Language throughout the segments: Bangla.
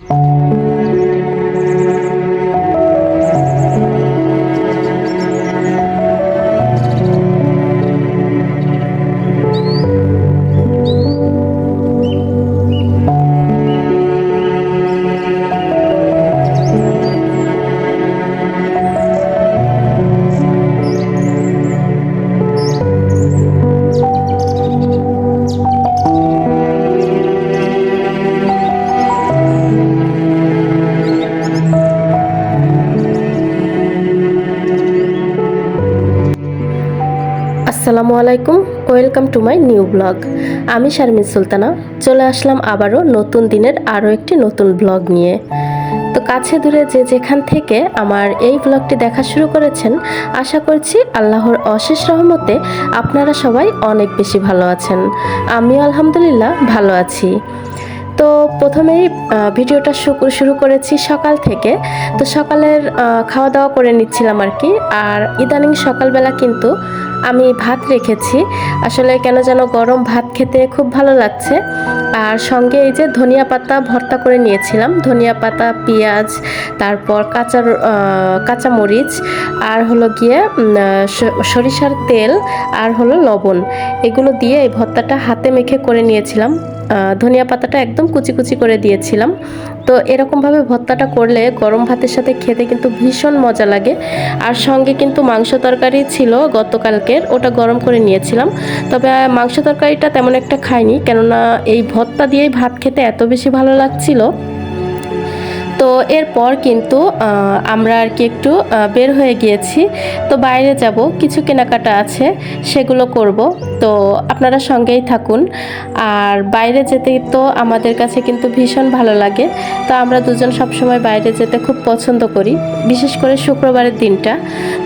you. আসসালামু আলাইকুম, welcome to my new blog. আমি শারমিন সুলতানা, চলে আসলাম আবারও নতুন দিনের আরও একটি নতুন ব্লগ নিয়ে। তো কাছে দূরে যে যেখান থেকে আমার এই ব্লগটি দেখা শুরু করেছেন, আশা করছি আল্লাহর অশেষ রহমতে আপনারা সবাই অনেক বেশি ভালো আছেন। আমিও আলহামদুলিল্লাহ ভালো আছি। তো প্রথমেই ভিডিওটা শুরু করেছি সকাল থেকে। তো সকালের খাওয়া দাওয়া করে নিচ্ছিলাম আর কি। আর ইদানিং সকালবেলা কিন্তু আমি ভাত রেখেছি। আসলে কেন যেন গরম ভাত খেতে খুব ভালো লাগছে। আর সঙ্গে এই যে ধনিয়া পাতা ভর্তা করে নিয়েছিলাম। ধনিয়া পাতা, পেঁয়াজ, তারপর কাঁচা কাঁচামরিচ কাঁচা মরিচ আর হলো গিয়ে সরিষার তেল, আর হলো লবণ। এগুলো দিয়ে এই ভর্তাটা হাতে মেখে করে নিয়েছিলাম। ধনিয়া পাতাটা একদম কুচি কুচি করে দিয়েছিলাম। তো এরকমভাবে ভর্তাটা করলে গরম ভাতের সাথে খেতে কিন্তু ভীষণ মজা লাগে। আর সঙ্গে কিন্তু মাংস তরকারি ছিল গতকালকের, ওটা গরম করে নিয়েছিলাম। তবে মাংস তরকারিটা তেমন একটা খাইনি, কেননা এই ভর্তা দিয়েই ভাত খেতে এত বেশি ভালো লাগছিল। তো এরপর কিন্তু আমরা আর কি একটু বের হয়ে গিয়েছি। তো বাইরে যাব, কিছু কেনাকাটা আছে, সেগুলো করব। তো আপনারা সঙ্গেই থাকুন। আর বাইরে যেতে তো আমাদের কাছে কিন্তু ভীষণ ভালো লাগে। তো আমরা দুজন সবসময় বাইরে যেতে খুব পছন্দ করি, বিশেষ করে শুক্রবারের দিনটা।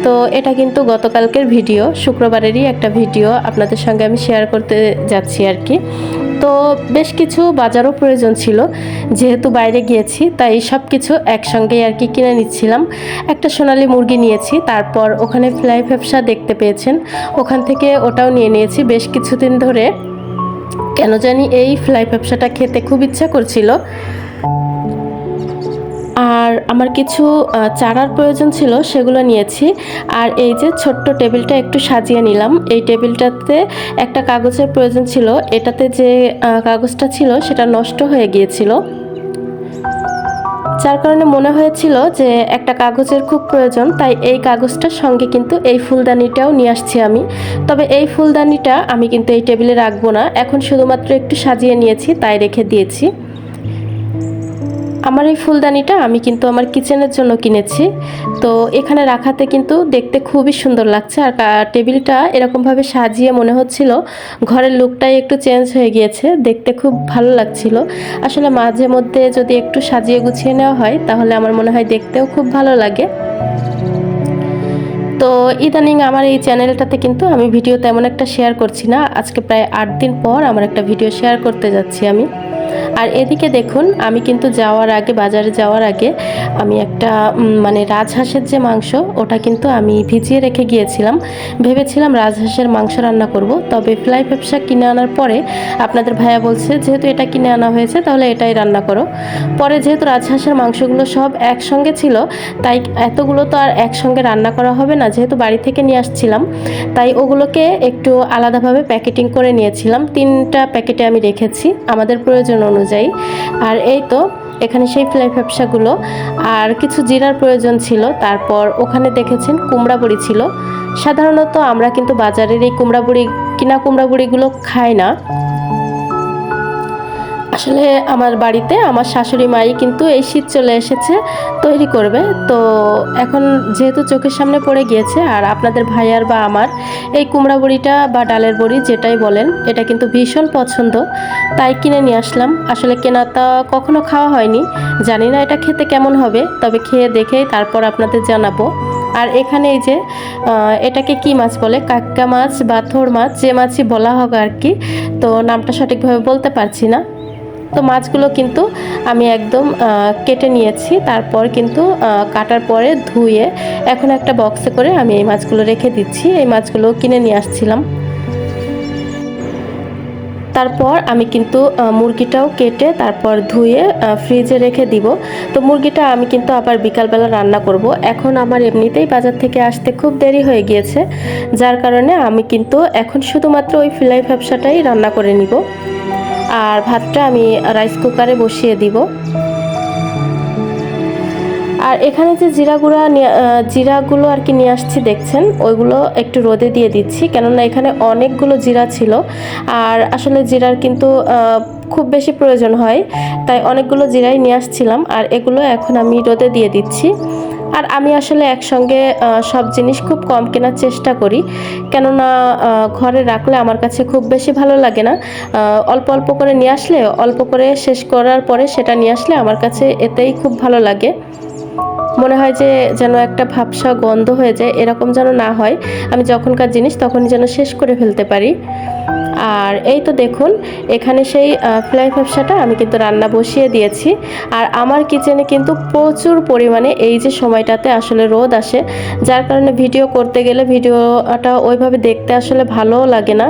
তো এটা কিন্তু গতকালকের ভিডিও, শুক্রবারেরই একটা ভিডিও আপনাদের সঙ্গে আমি শেয়ার করতে যাচ্ছি আর কি। তো বেশ কিছু বাজারও প্রয়োজন ছিল। যেহেতু বাইরে গিয়েছি, তাই সব কিছু একসঙ্গেই আর কি কিনে নিচ্ছিলাম। একটা সোনালি মুরগি নিয়েছি, তারপর ওখানে ফ্লাই ফ্যাপসা দেখতে পেয়েছেন। ওখান থেকে ওটাও নিয়ে নিয়েছি। বেশ কিছুদিন ধরে কেন জানি এই ফ্লাই ফ্যাপসাটা খেতে খুব ইচ্ছা করছিল। আর আমার কিছু চারার প্রয়োজন ছিল সেগুলো নিয়েছি। আর এই যে ছোট্ট টেবিলটা একটু সাজিয়ে নিলাম। এই টেবিলটাতে একটা কাগজের প্রয়োজন ছিল। এটাতে যে কাগজটা ছিল সেটা নষ্ট হয়ে গিয়েছিল। যার কারণে মনে হয়েছিল যে একটা কাগজের খুব প্রয়োজন, তাই এই কাগজটার সঙ্গে কিন্তু এই ফুলদানিটাও নিয়ে আসছি আমি। তবে এই ফুলদানিটা আমি কিন্তু এই টেবিলে রাখব না। এখন শুধুমাত্র একটু সাজিয়ে নিয়েছি, তাই রেখে দিয়েছি। আমার এই ফুলদানিটা আমি কিন্তু আমার কিচেনের জন্য কিনেছি। তো এখানে রাখাতে কিন্তু দেখতে খুবই সুন্দর লাগছে আর টেবিলটা এরকমভাবে সাজিয়ে মনে হচ্ছিল ঘরের লুকটাই একটু চেঞ্জ হয়ে গিয়েছে, দেখতে খুব ভালো লাগছিল। আসলে মাঝে মধ্যে যদি একটু সাজিয়ে গুছিয়ে নেওয়া হয়, তাহলে আমার মনে হয় দেখতেও খুব ভালো লাগে। তো ইদানিং আমার এই চ্যানেলটাতে কিন্তু আমি ভিডিও তেমন একটা শেয়ার করছি না। আজকে প্রায় আট দিন পর আমার একটা ভিডিও শেয়ার করতে যাচ্ছি আমি। আর এদিকে দেখুন, আমি কিন্তু যাওয়ার আগে, বাজারে যাওয়ার আগে আমি একটা মানে রাজহাঁসের যে মাংস, ওটা কিন্তু আমি ভিজিয়ে রেখে গিয়েছিলাম। ভেবেছিলাম রাজহাঁসের মাংস রান্না করব, তবে ফ্লাই ব্যবসা কিনে আনার পরে আপনাদের ভাইয়া বলছে, যেহেতু এটা কিনে আনা হয়েছে, তাহলে এটাই রান্না করো। পরে যেহেতু রাজহাঁসের মাংসগুলো সব একসঙ্গে ছিল, তাই এতগুলো তো আর একসঙ্গে রান্না করা হবে না, যেহেতু বাড়ি থেকে নিয়ে আসছিলাম, তাই ওগুলোকে একটু আলাদাভাবে প্যাকেটিং করে নিয়েছিলাম। তিনটা প্যাকেটে আমি রেখেছি, আমাদের প্রয়োজন অনুযায়ী। আর এই তো, এখানে সেই ফ্লাই ব্যবসাগুলো আর কিছু জিরার প্রয়োজন ছিল, তারপর ওখানে দেখেছেন কুমড়া বড়ি ছিল। সাধারণত আমরা কিন্তু বাজারের এই কুমড়া বড়ি কিনা কুমড়া বড়িগুলো খাই না। আসলে আমার বাড়িতে আমার শাশুড়ি মাই কিন্তু এই শীত চলে এসেছে, তৈরি করবে। তো এখন যেহেতু চোখের সামনে পড়ে গিয়েছে, আর আপনাদের ভাইয়ার বা আমার এই কুমড়া বড়িটা বা ডালের বড়ি যেটাই বলেন, এটা কিন্তু ভীষণ পছন্দ। তাই কিনে নিয়ে আসলাম। আসলে কেনাটা কখনো খাওয়া হয়নি। জানি না এটা খেতে কেমন হবে, তবে খেয়ে দেখেই তারপর আপনাদের জানাব। আর এখানে এই যে এটাকে কি মাছ বলে? কাক্কা মাছ বা থোর মাছ, যে মাছই বলা হোক আর কি। তো নামটা সঠিকভাবে বলতে পারছি না। তো মাছগুলো কিন্তু আমি একদম কেটে নিয়েছি। তারপর কিন্তু কাটার পরে ধুয়ে এখন একটা বক্সে করে আমি এই মাছগুলো রেখে দিচ্ছি। এই মাছগুলো কিনে নিয়ে আসছিলাম। তারপর আমি কিন্তু মুরগিটাও কেটে তারপর ধুয়ে ফ্রিজে রেখে দিব। তো মুরগিটা আমি কিন্তু আবার বিকালবেলা রান্না করব। এখন আমার এমনিতেই বাজার থেকে আসতে খুব দেরি হয়ে গিয়েছে। যার কারণে আমি কিন্তু এখন শুধুমাত্র ওই ফিলাই ব্যবসাটাই রান্না করে নিব। আর ভাতটা আমি রাইস কুকারে বসিয়ে দিব। আর এখানে যে জিরা গুঁড়া জিরাগুলো আর কি নিয়ে আসছি, দেখছেন? ওইগুলো একটু রোদে দিয়ে দিচ্ছি, কেননা এখানে অনেকগুলো জিরা ছিল। আর আসলে জিরার কিন্তু খুব বেশি প্রয়োজন হয়, তাই অনেকগুলো জিরাই নিয়ে আসছিলাম। আর এগুলো এখন আমি রোদে দিয়ে দিচ্ছি। আর আমি আসলে একসঙ্গে সব জিনিস খুব কম কেনার চেষ্টা করি। কেননা ঘরে রাখলে আমার কাছে খুব বেশি ভালো লাগে না। অল্প অল্প করে নিয়ে আসলে, অল্প করে শেষ করার পরে সেটা নিয়ে আসলে আমার কাছে এতেই খুব ভালো লাগে। মনে হয় যে, যেন একটা ভাবসা গন্ধ হয়ে যায়, এরকম যেন না হয়। আমি যখনকার জিনিস তখনই যেন শেষ করে ফেলতে পারি। আর এই তো দেখুন, এখানে সেই ফ্লাই ব্যবসাটা আমি কিন্তু রান্না বসিয়ে দিয়েছি। আর আমার কিচেনে কিন্তু প্রচুর পরিমাণে এই যে সময়টাতে আসলে রোদ আসে, যার কারণে ভিডিও করতে গেলে ভিডিওটা ওইভাবে দেখতে আসলে ভালোও লাগে না।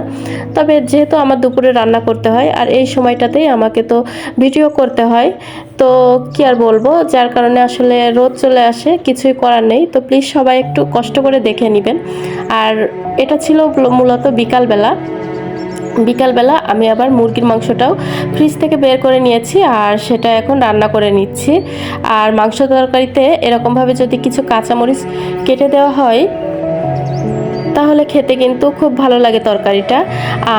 তবে যেহেতু আমার দুপুরে রান্না করতে হয়, আর এই সময়টাতেই আমাকে তো ভিডিও করতে হয়, তো কি আর বলব, যার কারণে আসলে রোদ চলে আসে, কিছুই করার নেই। তো প্লিজ সবাই একটু কষ্ট করে দেখে নেবেন। আর এটা ছিল মূলত বিকালবেলা। বিকালবেলা আমি আবার মুরগির মাংসটাও ফ্রিজ থেকে বের করে নিয়েছি আর সেটা এখন রান্না করে নিচ্ছি। আর মাংস তরকারিতে এরকমভাবে যদি কিছু কাঁচামরিচ কেটে দেওয়া হয়, তাহলে খেতে কিন্তু খুব ভালো লাগে তরকারিটা।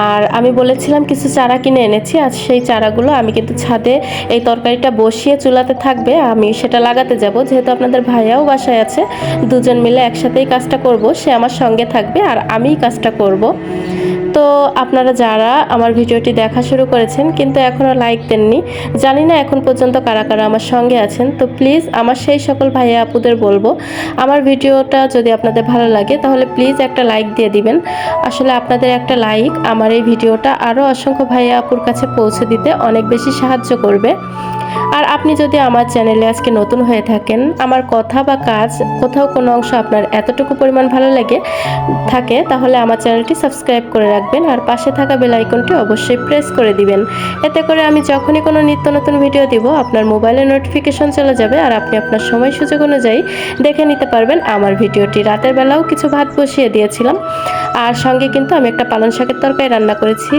আর আমি বলেছিলাম কিছু চারা কিনে এনেছি, আর সেই চারাগুলো আমি কিন্তু ছাদে এই তরকারিটা বসিয়ে চুলাতে থাকবে, আমি সেটা লাগাতে যাব। যেহেতু আপনাদের ভাইয়াও বাসায় আছে, দুজন মিলে একসাথেই কাজটা করব, সে আমার সঙ্গে থাকবে আর আমিই কাজটা করব। তো আপনারা যারা আমার ভিডিওটি দেখা শুরু করেছেন কিন্তু এখনও লাইক দেননি, জানি না এখন পর্যন্ত কারা কারা আমার সঙ্গে আছেন, তো প্লিজ আমার সেই সকল ভাইয়া আপুদের বলব, আমার ভিডিওটা যদি আপনাদের ভালো লাগে তাহলে প্লিজ একটা লাইক দিয়ে দিবেন। আসলে আপনাদের একটা লাইক আমার এই ভিডিওটা আরও অসংখ্য ভাইয়া আপুর কাছে পৌঁছে দিতে অনেক বেশি সাহায্য করবে। আর আপনি যদি আমার চ্যানেলে আজকে নতুন হয়ে থাকেন, আমার কথা বা কাজ কোথাও কোনো অংশ আপনার এতটুকু পরিমাণ ভালো লাগে থাকে, তাহলে আমার চ্যানেলটি সাবস্ক্রাইব করে রাখবেন আর পাশে থাকা বেল আইকনটি অবশ্যই প্রেস করে দিবেন। এতে করে আমি যখনই কোনো নিত্য নতুন ভিডিও দিব, আপনার মোবাইলে নোটিফিকেশন চলে যাবে আর আপনি আপনার সময় সুযোগ অনুযায়ী দেখে নিতে পারবেন আমার ভিডিওটি। রাতের বেলাও কিছু ভাত বসিয়ে দিয়েছিলাম। আর সঙ্গে কিন্তু আমি একটা পালং শাকের তরকারি রান্না করেছি।